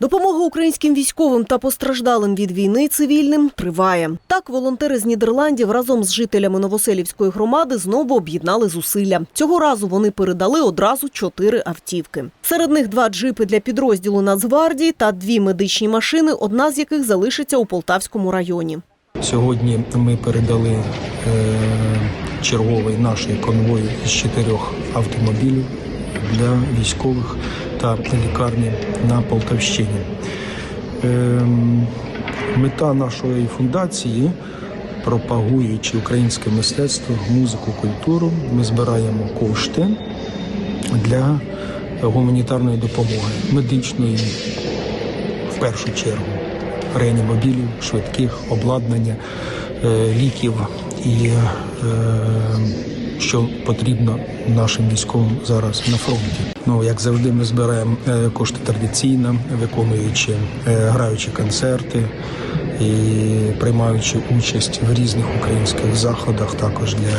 Допомога українським військовим та постраждалим від війни цивільним триває. Так, волонтери з Нідерландів разом з жителями Новоселівської громади знову об'єднали зусилля. Цього разу вони передали одразу чотири автівки. Серед них два джипи для підрозділу Нацгвардії та дві медичні машини, одна з яких залишиться у Полтавському районі. Сьогодні ми передали е, черговий наш конвой з чотирьох автомобілів для військових та лікарні на Полтавщині. Е, мета нашої фундації, пропагуючи українське мистецтво, музику, культуру, ми збираємо кошти для гуманітарної допомоги, медичної в першу чергу реанімобілів, швидких, обладнання, е, ліків і е, що потрібно нашим військовим зараз на фронті. Ну як завжди, ми збираємо е, кошти традиційно, виконуючи, е, граючи концерти і приймаючи участь в різних українських заходах, також для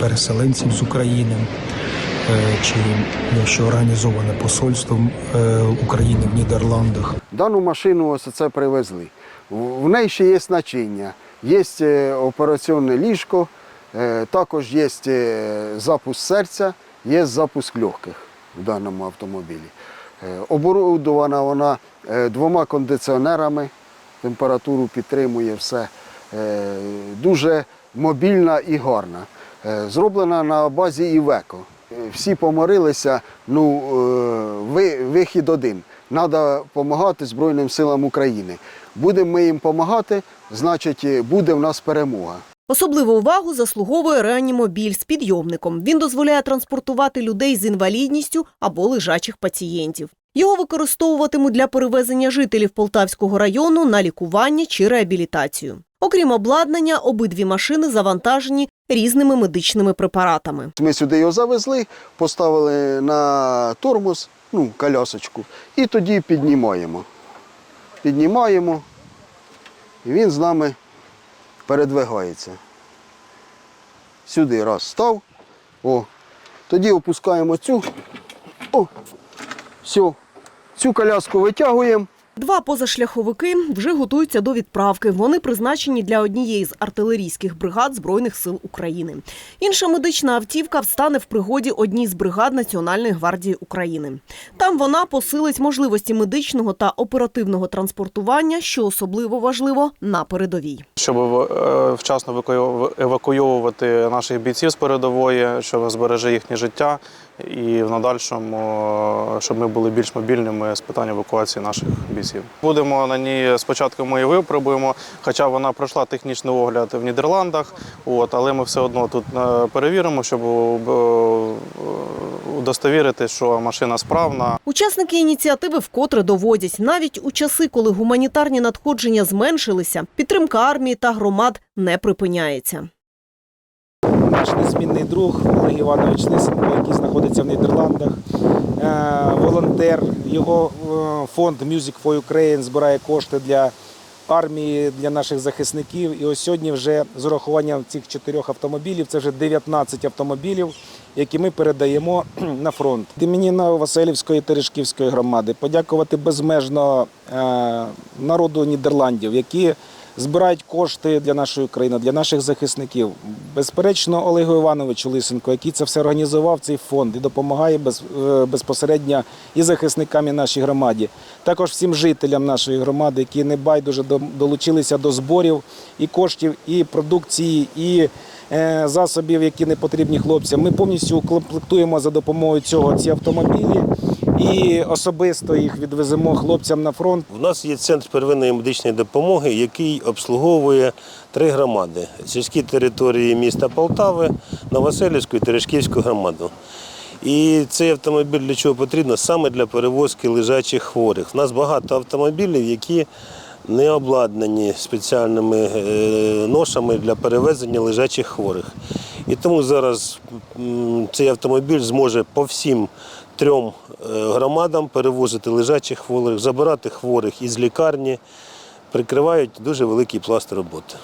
переселенців з України. е, Чи що організоване посольством України в Нідерландах, Дану машину ось це привезли. В- неї ще є начиння, є операційне ліжко, також є е, запуск серця, є запуск легких в даному автомобілі. Е, Оборудована вона е, двома кондиціонерами, температуру підтримує все. Е, Дуже мобільна і гарна. Е, Зроблена на базі Івеко. Е, Всі поморилися, ну, е, вихід один. Треба допомагати Збройним силам України. Будемо ми їм допомагати, значить, е, буде в нас перемога. Особливу увагу заслуговує реанімобіль з підйомником. Він дозволяє транспортувати людей з інвалідністю або лежачих пацієнтів. Його використовуватимуть для перевезення жителів Полтавського району на лікування чи реабілітацію. Окрім обладнання, обидві машини завантажені різними медичними препаратами. Ми сюди його завезли, поставили на тормоз, ну, колясочку, і тоді піднімаємо. Піднімаємо, і він з нами передвигається. Сюди раз став. О. Тоді опускаємо цю. О, все. Цю коляску витягуємо. Два позашляховики вже готуються до відправки. Вони призначені для однієї з артилерійських бригад Збройних сил України. Інша медична автівка встане в пригоді одній з бригад Національної гвардії України. Там вона посилить можливості медичного та оперативного транспортування, що особливо важливо на передовій. щоб е, вчасно евакую- евакуйовувати наших бійців з передової, що збереже їхнє життя, і в надальшому, е, щоб ми були більш мобільними з питань евакуації наших бійців. Будемо на ній спочатку ми її випробуємо, хоча вона пройшла технічний огляд в Нідерландах, от, але ми все одно тут е, перевіримо, щоб е, удостовірити, що машина справна. Учасники ініціативи вкотре доводять, навіть у часи, коли гуманітарні надходження зменшилися, підтримка армії та громад не припиняється. наш незмінний друг Олег Іванович Лисенко, який знаходиться в Нідерландах, е, волонтер. Його е, фонд Music for Ukraine збирає кошти для армії, для наших захисників. І ось сьогодні вже з урахуванням цих чотирьох автомобілів, це вже 19 автомобілів, які ми передаємо на фронт. Імені Новоселівської та Рижківської громади подякувати безмежно е, народу Нідерландів, які збирають кошти для нашої України, для наших захисників. Безперечно, Олегу Івановичу Лисенко, який це все організував, цей фонд і допомагає без, е, безпосередньо і захисникам і нашій громаді. Також всім жителям нашої громади, які небайдуже до- долучилися до зборів і коштів, і продукції, і е, засобів, які не потрібні хлопцям. Ми повністю укомплектуємо за допомогою цього ці автомобілі і особисто їх відвеземо хлопцям на фронт. У нас є центр первинної медичної допомоги, який обслуговує три громади: сільські території міста Полтави, Новоселівську і Терешківську громаду. І цей автомобіль для чого потрібно? Саме для перевозки лежачих хворих. У нас багато автомобілів, які не обладнані спеціальними е, ношами для перевезення лежачих хворих. І тому зараз цей автомобіль зможе по всім трьом е, громадам перевозити лежачих хворих, забирати хворих із лікарні, прикривають дуже великий пласт роботи.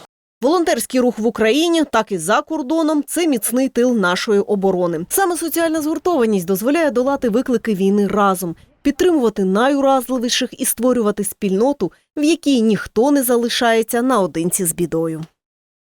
Волонтерський рух в Україні, так і за кордоном це міцний тил нашої оборони. Саме соціальна згуртованість дозволяє долати виклики війни разом. підтримувати найуразливіших і створювати спільноту, в якій ніхто не залишається наодинці з бідою.